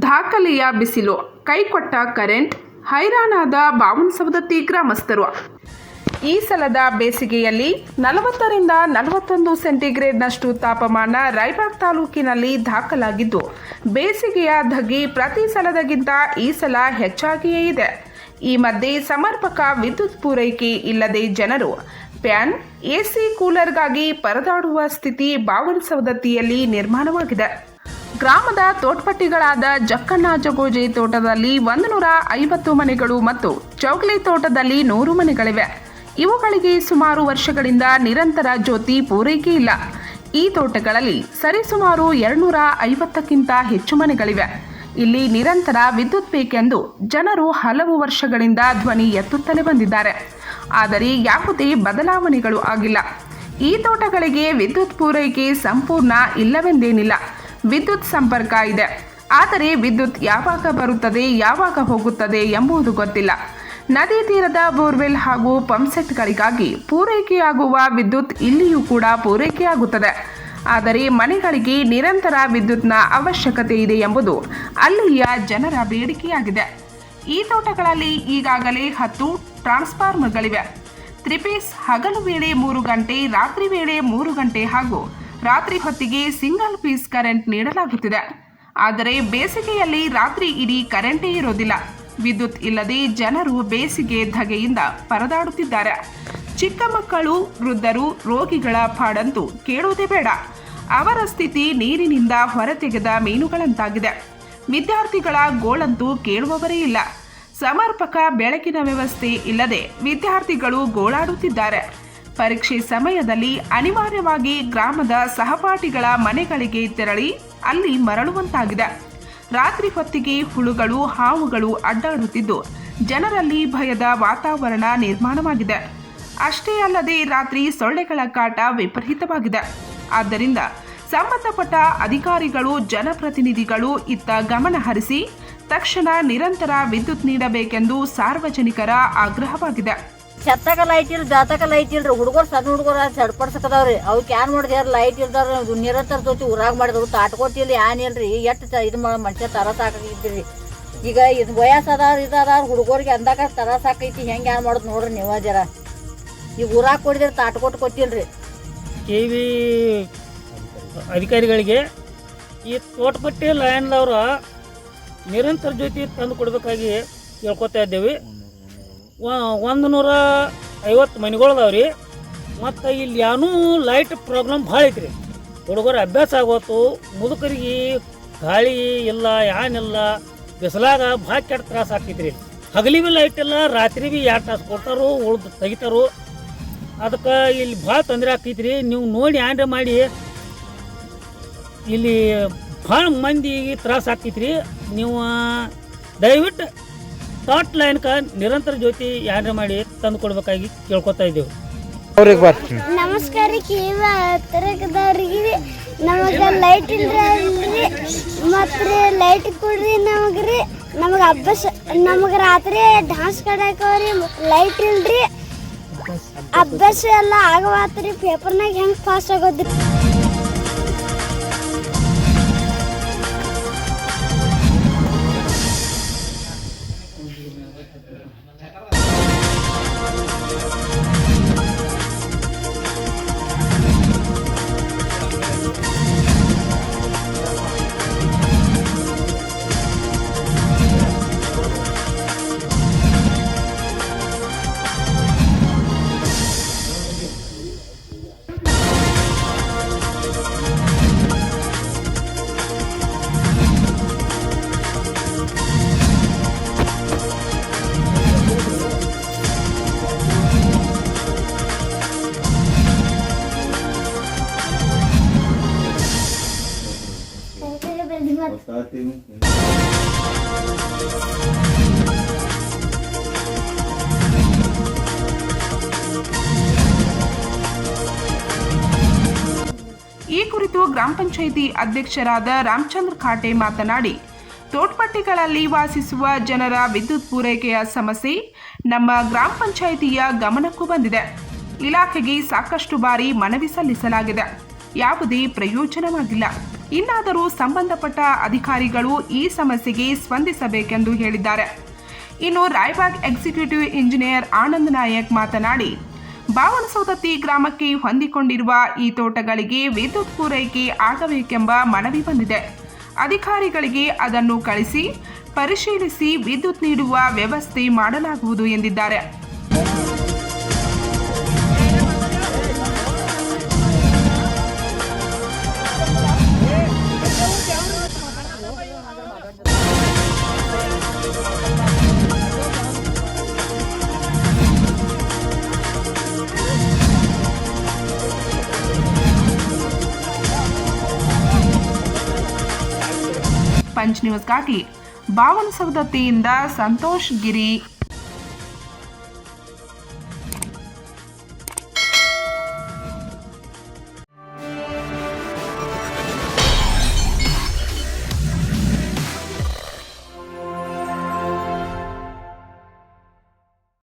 ದಾಖಲೆಯ ಬಿಸಿಲು. ಕೈಕೊಟ್ಟ ಕರೆಂಟ್, ಹೈರಾಣಾದ ಬಾವನ್ ಸವದತ್ತಿ ಗ್ರಾಮಸ್ಥರು ಈ ಸಲದ ಬೇಸಿಗೆಯಲ್ಲಿ ನಲವತ್ತರಿಂದ ನಲವತ್ತೊಂದು ಸೆಂಟಿಗ್ರೇಡ್ನಷ್ಟು ತಾಪಮಾನ ರಾಯಬಾಗ್ ತಾಲೂಕಿನಲ್ಲಿ ದಾಖಲಾಗಿದ್ದು, ಬೇಸಿಗೆಯ ಧಗಿ ಪ್ರತಿ ಸಲದಗಿಂತ ಈ ಸಲ ಹೆಚ್ಚಾಗಿಯೇ ಇದೆ. ಈ ಮಧ್ಯೆ ಸಮರ್ಪಕ ವಿದ್ಯುತ್ ಪೂರೈಕೆ ಇಲ್ಲದೆ ಜನರು ಫ್ಯಾನ್, ಎಸಿ ಕೂಲರ್ಗಾಗಿ ಪರದಾಡುವ ಸ್ಥಿತಿ ಬಾವನ್ ಸವದತ್ತಿಯಲ್ಲಿ ನಿರ್ಮಾಣವಾಗಿದೆ. ಗ್ರಾಮದ ತೋಟ್ಪಟ್ಟಿಗಳಾದ ಜಕ್ಕಣ್ಣ ಜಗೋಜಿ ತೋಟದಲ್ಲಿ ಒಂದು ನೂರ ಐವತ್ತು ಮನೆಗಳು ಮತ್ತು ಚೌಗ್ಲಿ ತೋಟದಲ್ಲಿ ನೂರು ಮನೆಗಳಿವೆ. ಇವುಗಳಿಗೆ ಸುಮಾರು ವರ್ಷಗಳಿಂದ ನಿರಂತರ ಜ್ಯೋತಿ ಪೂರೈಕೆ ಇಲ್ಲ. ಈ ತೋಟಗಳಲ್ಲಿ ಸರಿಸುಮಾರು ಎರಡ್ನೂರ ಐವತ್ತಕ್ಕಿಂತ ಹೆಚ್ಚು ಮನೆಗಳಿವೆ. ಇಲ್ಲಿ ನಿರಂತರ ವಿದ್ಯುತ್ ಬೇಕೆಂದು ಜನರು ಹಲವು ವರ್ಷಗಳಿಂದ ಧ್ವನಿ ಎತ್ತುತ್ತಲೇ ಬಂದಿದ್ದಾರೆ. ಆದರೆ ಯಾವುದೇ ಬದಲಾವಣೆಗಳು ಆಗಿಲ್ಲ. ಈ ತೋಟಗಳಿಗೆ ವಿದ್ಯುತ್ ಪೂರೈಕೆ ಸಂಪೂರ್ಣ ಇಲ್ಲವೆಂದೇನಿಲ್ಲ. ವಿದ್ಯುತ್ ಸಂಪರ್ಕ ಇದೆ. ಆದರೆ ವಿದ್ಯುತ್ ಯಾವಾಗ ಬರುತ್ತದೆ, ಯಾವಾಗ ಹೋಗುತ್ತದೆ ಎಂಬುದು ಗೊತ್ತಿಲ್ಲ. ನದಿ ತೀರದ ಬೋರ್ವೆಲ್ ಹಾಗೂ ಪಂಪ್ಸೆಟ್ಗಳಿಗಾಗಿ ಪೂರೈಕೆಯಾಗುವ ವಿದ್ಯುತ್ ಇಲ್ಲಿಯೂ ಕೂಡ ಪೂರೈಕೆಯಾಗುತ್ತದೆ. ಆದರೆ ಮನೆಗಳಿಗೆ ನಿರಂತರ ವಿದ್ಯುತ್ನ ಅವಶ್ಯಕತೆ ಇದೆ ಎಂಬುದು ಅಲ್ಲಿಯ ಜನರ ಬೇಡಿಕೆಯಾಗಿದೆ. ಈ ತೋಟಗಳಲ್ಲಿ ಈಗಾಗಲೇ ಹತ್ತು ಟ್ರಾನ್ಸ್ಫಾರ್ಮರ್ಗಳಿವೆ. ತ್ರಿಪೇಸ್ ಹಗಲು ವೇಳೆ ಮೂರು ಗಂಟೆ, ರಾತ್ರಿ ವೇಳೆ ಮೂರು ಗಂಟೆ ಹಾಗೂ ರಾತ್ರಿ ಹೊತ್ತಿಗೆ ಸಿಂಗಲ್ ಪೀಸ್ ಕರೆಂಟ್ ನೀಡಲಾಗುತ್ತಿದೆ. ಆದರೆ ಬೇಸಿಗೆಯಲ್ಲಿ ರಾತ್ರಿ ಇಡೀ ಕರೆಂಟೇ ಇರೋದಿಲ್ಲ. ವಿದ್ಯುತ್ ಇಲ್ಲದೆ ಜನರು ಬೇಸಿಗೆ ಧಗೆಯಿಂದ ಪರದಾಡುತ್ತಿದ್ದಾರೆ. ಚಿಕ್ಕ ಮಕ್ಕಳು, ವೃದ್ಧರು, ರೋಗಿಗಳ ಪಾಡಂತೂ ಕೇಳುವುದೇ ಬೇಡ. ಅವರ ಸ್ಥಿತಿ ನೀರಿನಿಂದ ಹೊರತೆಗೆದ ಮೀನುಗಳಂತಾಗಿದೆ. ವಿದ್ಯಾರ್ಥಿಗಳ ಗೋಳಂತೂ ಕೇಳುವವರೇ ಇಲ್ಲ. ಸಮರ್ಪಕ ಬೆಳಕಿನ ವ್ಯವಸ್ಥೆ ಇಲ್ಲದೆ ವಿದ್ಯಾರ್ಥಿಗಳು ಗೋಳಾಡುತ್ತಿದ್ದಾರೆ. ಪರೀಕ್ಷೆ ಸಮಯದಲ್ಲಿ ಅನಿವಾರ್ಯವಾಗಿ ಗ್ರಾಮದ ಸಹಪಾಠಿಗಳ ಮನೆಗಳಿಗೆ ತೆರಳಿ ಅಲ್ಲಿ ಮರಳುವಂತಾಗಿದೆ. ರಾತ್ರಿ ಹೊತ್ತಿಗೆ ಹುಳುಗಳು, ಹಾವುಗಳು ಅಡ್ಡಾಡುತ್ತಿದ್ದು ಜನರಲ್ಲಿ ಭಯದ ವಾತಾವರಣ ನಿರ್ಮಾಣವಾಗಿದೆ. ಅಷ್ಟೇ ಅಲ್ಲದೆ ರಾತ್ರಿ ಸೊಳ್ಳೆಗಳ ಕಾಟ ವಿಪರೀತವಾಗಿದೆ. ಆದ್ದರಿಂದ ಸಂಬಂಧಪಟ್ಟ ಅಧಿಕಾರಿಗಳು, ಜನಪ್ರತಿನಿಧಿಗಳು ಇತ್ತ ಗಮನ ಹರಿಸಿ ತಕ್ಷಣ ನಿರಂತರ ವಿದ್ಯುತ್ ನೀಡಬೇಕೆಂದು ಸಾರ್ವಜನಿಕರ ಆಗ್ರಹವಾಗಿದೆ. ಛತ್ತಾಗ ಲೈಟ್ ಇಲ್ಲ ಜಾತಕ ಲೈಟ್ ಇಲ್ರಿ. ಹುಡುಗರು ಸಣ್ಣ ಹುಡುಗರು ಚಡ್ಪಡ್ಸಕದಾವ್ರಿ ಅವಕ್ಕೆ ಏನ್ ಯಾರು ಲೈಟ್ ಇಲ್ದಾರ ನಿರಂತರ ಜೊತೆ ಊರಾಗ ಮಾಡಿದ್ರು ತಾಟ್ಕೊಟ್ಟಿಲ್ಲ ಏನಿಲ್ರಿ ಎಷ್ಟು ಇದು ಮನುಷ್ಯ ತರ ಸಾಕಾಗಿದ್ರಿ ಈಗ ಇದು ವಯಸ್ಸು ಅದಾರ ಇದಾರ ಹುಡುಗರಿಗೆ ಅಂದಾಗ ತರ ಸಾಕೈತಿ. ಹೆಂಗೆ ಏನು ಮಾಡೋದು ನೋಡ್ರಿ ನೀವ ಜರ. ಈಗ ಊರಾಗ ಕೊಡಿದ್ರೆ ತಾಟ್ಕೊಟ್ಟು ಕೊಟ್ಟಿಲ್ರಿ. ಕೆ ವಿ ಅಧಿಕಾರಿಗಳಿಗೆ ಈ ತೋಟಪಟ್ಟಿ ಲಯನ್ದವರು ನಿರಂತರ ಜೊತೆ ತಂದು ಕೊಡಬೇಕಾಗಿ ಹೇಳ್ಕೊತಾ ಇದ್ದೇವೆ. ಒಂದು ನೂರ ಐವತ್ತು ಮನೆಗಳದಾವ್ರಿ ಮತ್ತು ಇಲ್ಲಿ ಏನೂ ಲೈಟ್ ಪ್ರಾಬ್ಲಮ್ ಭಾಳ ಐತ್ರಿ. ಹುಡುಗರು ಅಭ್ಯಾಸ ಆಗೋತು, ಮುದುಕರಿಗೆ ಗಾಳಿ ಇಲ್ಲ ಏನಿಲ್ಲ ಬಿಸಿಲಾಗ ಭಾಳ ಕೆಟ್ಟ ತ್ರಾಸ ಆಗ್ತೈತ್ರಿ. ಹಗಲಿ ಬಿ ಲೈಟ್ ಇಲ್ಲ, ರಾತ್ರಿ ಬಿ ಎರಡು ತಾಸು ಕೊಡ್ತಾರೋ, ಉಳ್ದು ತೆಗಿತಾರೋ. ಅದಕ್ಕೆ ಇಲ್ಲಿ ಭಾಳ ತೊಂದರೆ ಆಗ್ತೈತ್ರಿ. ನೀವು ನೋಡಿ ಏನ್ರ ಮಾಡಿ. ಇಲ್ಲಿ ಭಾಳ ಮಂದಿಗೆ ತ್ರಾಸ ಆಗ್ತೈತ್ರಿ. ನೀವು ದಯವಿಟ್ಟು ಥಾಟ್ ಲೈನ್ಕ ನಿರಂತರ ಜ್ಯೋತಿ ಯಾರ ಮಾಡಿ ತಂದು ಕೊಡ್ಬೇಕಾಗಿ ಕೇಳ್ಕೊತಾ ಇದ್ದೇವೆ. ಅವ್ರಿಗೆ ನಮಸ್ಕಾರ ರೀ ಕಿವ ಹತ್ತಿರದವ್ರಿಗೆ ನಮಗೆ ಲೈಟ್ ಇಲ್ರಿ ಮತ್ತು ಲೈಟ್ ಕೊಡ್ರಿ ನಮಗೆ ನಮಗೆ ಅಭ್ಯಾಸ ನಮಗೆ ರಾತ್ರಿ ಡ್ಯಾನ್ಸ್ ಕಡಾಕವ್ರಿ ಲೈಟ್ ಇಲ್ರಿ. ಅಭ್ಯಾಸ ಎಲ್ಲ ಆಗವಾತ್ರಿ. ಪೇಪರ್ನಾಗ ಹೆಂಗೆ ಪಾಸ್ ಆಗೋದ್ರಿ? ಕುರಿತು ಗ್ರಾಮ ಪಂಚಾಯಿತಿ ಅಧ್ಯಕ್ಷರಾದ ರಾಮಚಂದ್ರ ಖಾಟೆ ಮಾತನಾಡಿ, ತೋಟ್ಪಟ್ಟಿಗಳಲ್ಲಿ ವಾಸಿಸುವ ಜನರ ವಿದ್ಯುತ್ ಪೂರೈಕೆಯ ಸಮಸ್ಯೆ ನಮ್ಮ ಗ್ರಾಮ ಪಂಚಾಯಿತಿಯ ಗಮನಕ್ಕೂ ಬಂದಿದೆ. ಇಲಾಖೆಗೆ ಸಾಕಷ್ಟು ಬಾರಿ ಮನವಿ ಸಲ್ಲಿಸಲಾಗಿದೆ. ಯಾವುದೇ ಪ್ರಯೋಜನವಾಗಿಲ್ಲ. ಇನ್ನಾದರೂ ಸಂಬಂಧಪಟ್ಟ ಅಧಿಕಾರಿಗಳು ಈ ಸಮಸ್ಯೆಗೆ ಸ್ಪಂದಿಸಬೇಕೆಂದು ಹೇಳಿದ್ದಾರೆ. ಇನ್ನು ರಾಯ್ಬಾಗ್ ಎಕ್ಸಿಕ್ಯೂಟಿವ್ ಇಂಜಿನಿಯರ್ ಆನಂದ್ ನಾಯಕ್ ಮಾತನಾಡಿ ಬಾವನಸೌದತ್ತಿ ಗ್ರಾಮಕ್ಕೆ ಹೊಂದಿಕೊಂಡಿರುವ ಈ ತೋಟಗಳಿಗೆ ವಿದ್ಯುತ್ ಪೂರೈಕೆ ಆಗಬೇಕೆಂಬ ಮನವಿ ಬಂದಿದೆ. ಅಧಿಕಾರಿಗಳಿಗೆ ಅದನ್ನು ಕಳಿಸಿ, ಪರಿಶೀಲಿಸಿ ವಿದ್ಯುತ್ ನೀಡುವ ವ್ಯವಸ್ಥೆ ಮಾಡಲಾಗುವುದು ಎಂದಿದ್ದಾರೆ. ಪಂಚ್ ನ್ಯೂಸ್ಗಾಗಿ ಬಾವನಸೌದತ್ತಿಯಿಂದ ಸಂತೋಷ್ ಗಿರಿ